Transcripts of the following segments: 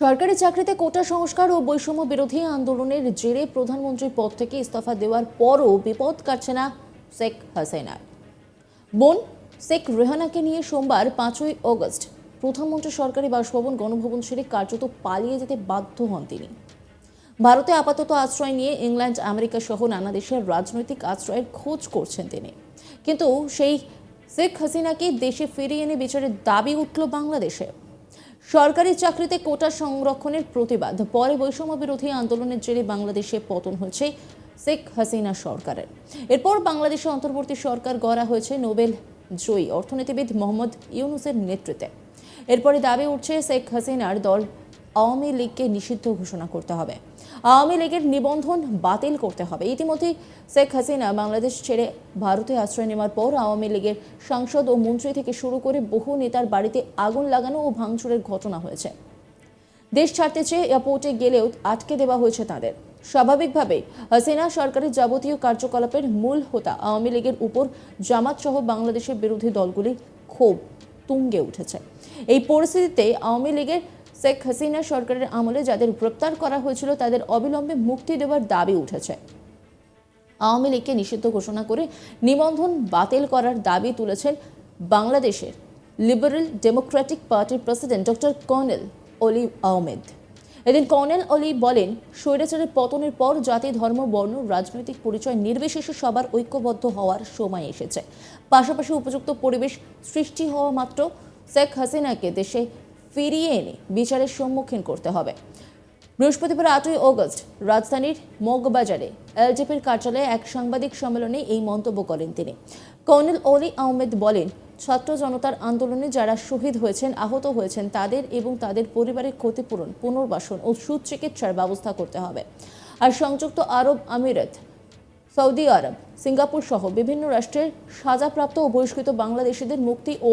সরকারি চাকরিতে কোটা সংস্কার ও বৈষম্য বিরোধী আন্দোলনের জেরে প্রধানমন্ত্রীর পদ থেকে ইস্তফা দেওয়ার পরও বিপদ কাটছে না শেখ হাসিনার। বোন, শেখ রেহানাকে নিয়ে সোমবার পাঁচই অগস্ট প্রধানমন্ত্রী সরকারি বাসভবন গণভবন ছেড়ে কার্যত পালিয়ে যেতে বাধ্য হন তিনি। ভারতে আপাতত আশ্রয় নিয়ে ইংল্যান্ড, আমেরিকা সহ নানা দেশের রাজনৈতিক আশ্রয়ের খোঁজ করছেন তিনি। কিন্তু সেই শেখ হাসিনাকে দেশে ফিরিয়ে এনে বিচারের দাবি উঠল বাংলাদেশে। সরকারি চাকরিতে কোটা সংরক্ষণের প্রতিবাদ। পরে বৈষম্য বিরোধী আন্দোলনের জেরে বাংলাদেশে পতন হয়েছে শেখ হাসিনা সরকারের। এরপর বাংলাদেশে অন্তর্বর্তী সরকার গড়া হয়েছে নোবেল জয়ী অর্থনীতিবিদ মোহাম্মদ ইউনুসের নেতৃত্বে। এরপরে দাবি উঠছে শেখ হাসিনার দল আওয়ামী লীগকে নিষিদ্ধ ঘোষণা করতে হবে। আওয়ামী লীগের নিবন্ধন বাতিল করতে হবে। ইতিমধ্যে শেখ হাসিনা বাংলাদেশ ছেড়ে ভারতে আশ্রয় নেওয়ার পর আওয়ামী লীগের সাংসদ ও মন্ত্রী থেকে শুরু করে বহু নেতার বাড়িতে আগুন লাগানো ও ভাঙচুরের ঘটনা হয়েছে। দেশ ছাড়তে চেয়ে এয়ারপোর্টে গেলেও আটকে দেওয়া হয়েছে তাদের। স্বাভাবিকভাবে হাসিনা সরকারের যাবতীয় কার্যকলাপের মূল হোতা আওয়ামী লীগের উপর জামাত সহ বাংলাদেশের বিরোধী দলগুলির ক্ষোভ তুঙ্গে উঠেছে। এই পরিস্থিতিতে আওয়ামী লীগের শেখ হাসিনা সরকারের আমলে যাদের গ্রেপ্তার করা হয়েছিল, তাদের অবিলম্বে মুক্তি দেওয়ার দাবি উঠেছে। আওয়ামী লীগকে নিষিদ্ধ ঘোষণা করে নিবন্ধন বাতিল করার দাবি তুলেছেন বাংলাদেশের লিবারেল ডেমোক্রেটিক পার্টির president doctor colonel Oli Ahmed. এদিন কর্নেল অলি বলেন, স্বৈরাচারের পতনের পর জাতি, ধর্ম, বর্ণ, রাজনৈতিক পরিচয় নির্বিশেষে সবার ঐক্যবদ্ধ হওয়ার সময় এসেছে। পাশাপাশি উপযুক্ত পরিবেশ সৃষ্টি হওয়া মাত্র শেখ হাসিনাকে দেশে ফিরিয়ে এনে বিচারের সম্মুখীন করতে হবে। বৃহস্পতিবার আটই অগস্ট রাজধানীর মগবাজারে এলজেপির কার্যালয়ে এক সাংবাদিক সম্মেলনে এই মন্তব্য করেন তিনি। কর্নেল অলি আহমেদ বলেন, ছাত্র জনতার আন্দোলনে যারা শহীদ হয়েছেন, আহত হয়েছেন, তাদের এবং তাদের পরিবারের ক্ষতিপূরণ, পুনর্বাসন ও সুচিকিৎসার ব্যবস্থা করতে হবে। আর সংযুক্ত আরব আমিরাত, সৌদি আরব, সিঙ্গাপুর সহ বিভিন্ন রাষ্ট্রের সাজাপ্রাপ্ত ও বহিষ্কৃত বাংলাদেশিদের মুক্তি ও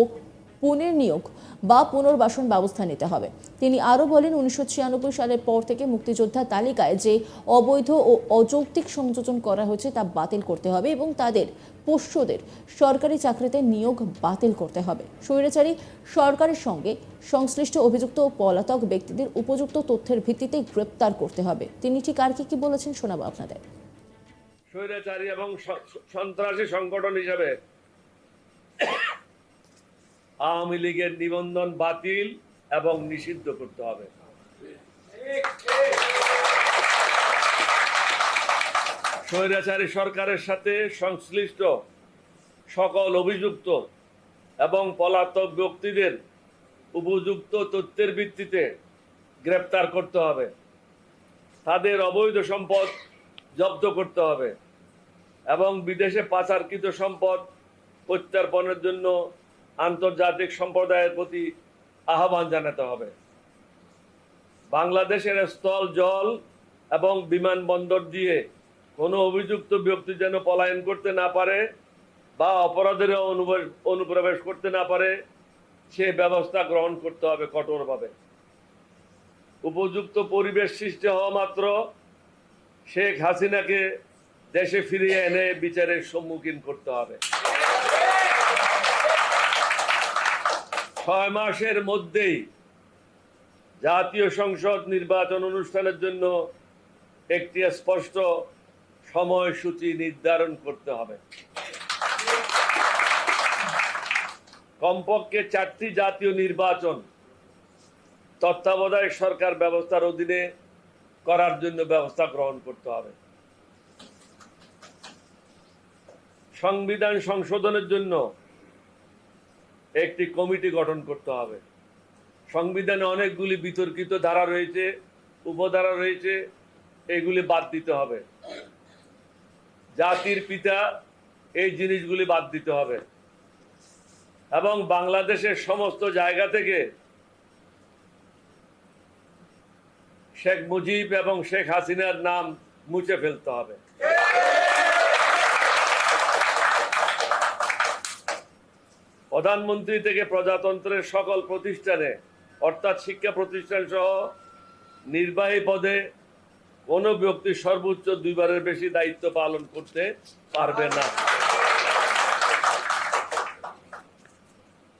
পুনর্নিয়োগ বা পুনর্বাসন ব্যবস্থা নিতে হবে। তিনি আরও বলেন, উনিশশো ছিয়ানব্বই সালের পর থেকে মুক্তিযোদ্ধা তালিকায় যে অবৈধ ও অযৌক্তিক সংযোজন করা হয়েছে তা বাতিল করতে হবে এবং তাদের পোষ্যদের সরকারি চাকরিতে নিয়োগ বাতিল করতে হবে। স্বৈরাচারী সরকারের সঙ্গে সংশ্লিষ্ট অভিযুক্ত ও পলাতক ব্যক্তিদের উপযুক্ত তথ্যের ভিত্তিতে গ্রেপ্তার করতে হবে। তিনি ঠিক আর কি কি বলেছেন শোনাবো আপনাদের। স্বৈরাচারী এবং সন্ত্রাসী সংগঠন হিসাবে আওয়ামী লীগের নিবন্ধন বাতিল এবং নিষিদ্ধ করতে হবে। স্বৈরাচারী সরকারের সাথে সংশ্লিষ্ট সকল অভিযুক্ত এবং পলাতক ব্যক্তিদের উপযুক্ত তথ্যের ভিত্তিতে গ্রেপ্তার করতে হবে। তাদের অবৈধ সম্পদ জব্দ করতে হবে এবং বিদেশে পাচারকৃত সম্পদ প্রত্যার্পণের জন্য আন্তর্জাতিক সম্প্রদায়ের প্রতি আহ্বান জানাতে হবে। বাংলাদেশের স্থল, জল এবং বিমানবন্দর দিয়ে কোনো অভিযুক্ত ব্যক্তি যেন পলায়ন করতে না পারে বা অপরাধের অনুপ্রবেশ করতে না পারে, সে ব্যবস্থা গ্রহণ করতে হবে কঠোরভাবে। উপযুক্ত পরিবেশ সৃষ্টি হওয়া মাত্র শেখ হাসিনাকে দেশে ফিরিয়ে এনে বিচারের সম্মুখীন করতে হবে। ছয় মাসের মধ্যেই জাতীয় সংসদ নির্বাচন অনুষ্ঠানের জন্য একটি স্পষ্ট সময়সূচি নির্ধারণ করতে হবে। কমপক্ষে চারটি জাতীয় নির্বাচন তত্ত্বাবধায়ক সরকার ব্যবস্থার অধীনে করার জন্য ব্যবস্থা গ্রহণ করতে হবে। সংবিধান সংশোধনের জন্য একটি কমিটি গঠন করতে হবে। সংবিধানে অনেকগুলি বিতর্কিত ধারা রয়েছে, উপধারা রয়েছে, এগুলি বাদ দিতে হবে। জাতির পিতা এই জিনিসগুলি বাদ দিতে হবে। এবং বাংলাদেশের সমস্ত জায়গা থেকে শেখ মুজিব এবং শেখ হাসিনার নাম মুছে ফেলতে হবে। প্রধানমন্ত্রী থেকে প্রজাতন্ত্রের সকল প্রতিষ্ঠানে, অর্থাৎ শিক্ষা প্রতিষ্ঠান সহ নির্বাহী পদে কোনো ব্যক্তি সর্বোচ্চ দুইবারের বেশি দায়িত্ব পালন করতে পারবে না।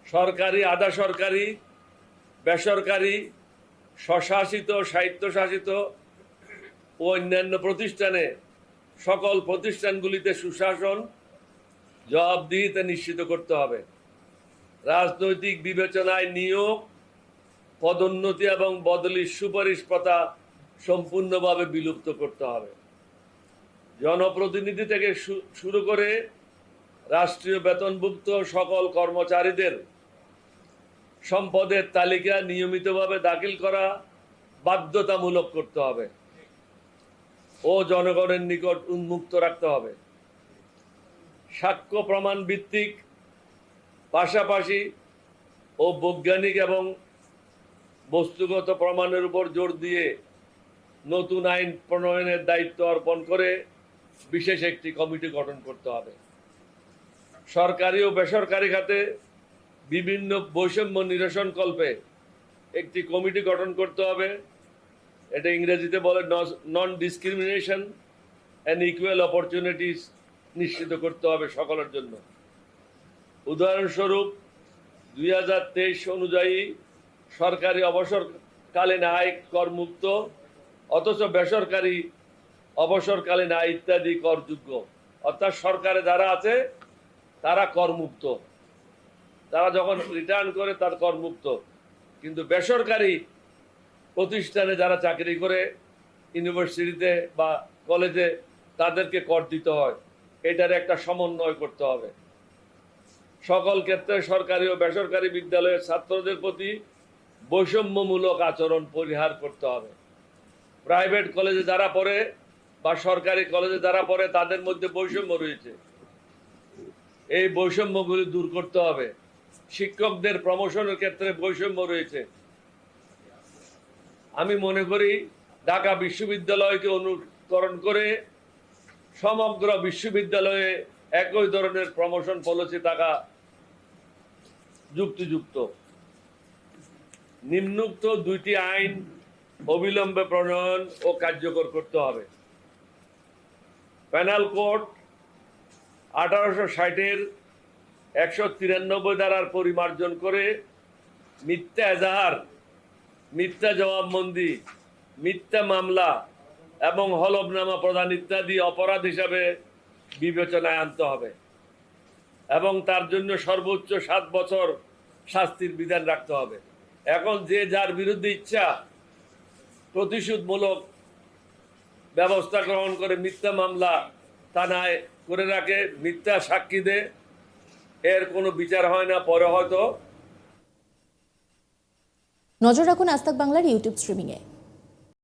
সরকারি আধা সরকারি বেসরকারি, স্বশাসিত, স্বায়ত্তশাসিত ও অন্যান্য প্রতিষ্ঠানে সকল প্রতিষ্ঠানগুলিতে সুশাসন জবাবদিহিতা নিশ্চিত করতে হবে। রাজনৈতিক বিবেচনায় নিয়োগ, পদোন্নতি এবং বদলির সুপারিশ প্রথা সম্পূর্ণভাবে বিলুপ্ত করতে হবে। জনপ্রতিনিধি থেকে শুরু করে রাষ্ট্রীয় বেতনভুক্ত সকল কর্মচারীদের সম্পদের তালিকা নিয়মিতভাবে দাখিল করা বাধ্যতামূলক করতে হবে ও জনগণের নিকট উন্মুক্ত রাখতে হবে। সাক্ষ্য প্রমাণ ভিত্তিক পাশাপাশি ও বৈজ্ঞানিক এবং বস্তুগত প্রমাণের উপর জোর দিয়ে নতুন আইন প্রণয়নের দায়িত্ব অর্পণ করে বিশেষ একটি কমিটি গঠন করতে হবে। সরকারি ও বেসরকারি খাতে বিভিন্ন বৈষম্য নিরসন কল্পে একটি কমিটি গঠন করতে হবে। এটা ইংরেজিতে বলে non discrimination and equal opportunities নিশ্চিত করতে হবে সকলের জন্য। উদাহরণস্বরূপ, দুই হাজার তেইশ অনুযায়ী সরকারি অবসরকালীন আয় করমুক্ত, অথচ বেসরকারি অবসরকালীন আয় ইত্যাদি করযোগ্য। অর্থাৎ সরকারে যারা আছে, তারা করমুক্ত। তারা যখন রিটার্ন করে, তার করমুক্ত। কিন্তু বেসরকারি প্রতিষ্ঠানে যারা চাকরি করে ইউনিভার্সিটিতে বা কলেজে তাদেরকে কর দিতে হয়। এটার একটা সমন্বয় করতে হবে। সকল ক্ষেত্রে সরকারি ও বেসরকারি বিদ্যালয়ের ছাত্রদের প্রতি বৈষম্যমূলক আচরণ পরিহার করতে হবে। প্রাইভেট কলেজে যারা পড়ে বা সরকারি কলেজে যারা পড়ে, তাদের মধ্যে বৈষম্য রয়েছে। এই বৈষম্যগুলি দূর করতে হবে। শিক্ষকদের প্রমোশনের ক্ষেত্রে বৈষম্য রয়েছে। আমি মনে করি, ঢাকা বিশ্ববিদ্যালয়কে অনুকরণ করে সমগ্র বিশ্ববিদ্যালয়ে একই ধরনের প্রমোশন পলিসি থাকা যুক্তিযুক্ত। নিম্নুক্ত দুইটি আইন অবিলম্বে প্রণয়ন ও কার্যকর করতে হবে। প্যানাল কোড আঠারোশো ষাটের একশো তিরানব্বই ধারার পরিমার্জন করে মিথ্যা এজাহার, মিথ্যা জবাববন্দি, মিথ্যা মামলা এবং হলফনামা প্রদান ইত্যাদি অপরাধ হিসাবে বিবেচনায় আনতে হবে। এবং তার জন্য সর্বোচ্চ সাত বছর শাস্তির বিধান রাখতে হবে। এখন যে যার বিরুদ্ধে ইচ্ছা প্রতিশোধমূলক ব্যবস্থা গ্রহণ করে মিথ্যা মামলা থানায় করে রাখে, মিথ্যা সাক্ষী দেয় এর কোনো বিচার হয় না, পরে হয়তো। নজর রাখুন আস্তাক বাংলার ইউটিউব স্ট্রিমিংয়ে।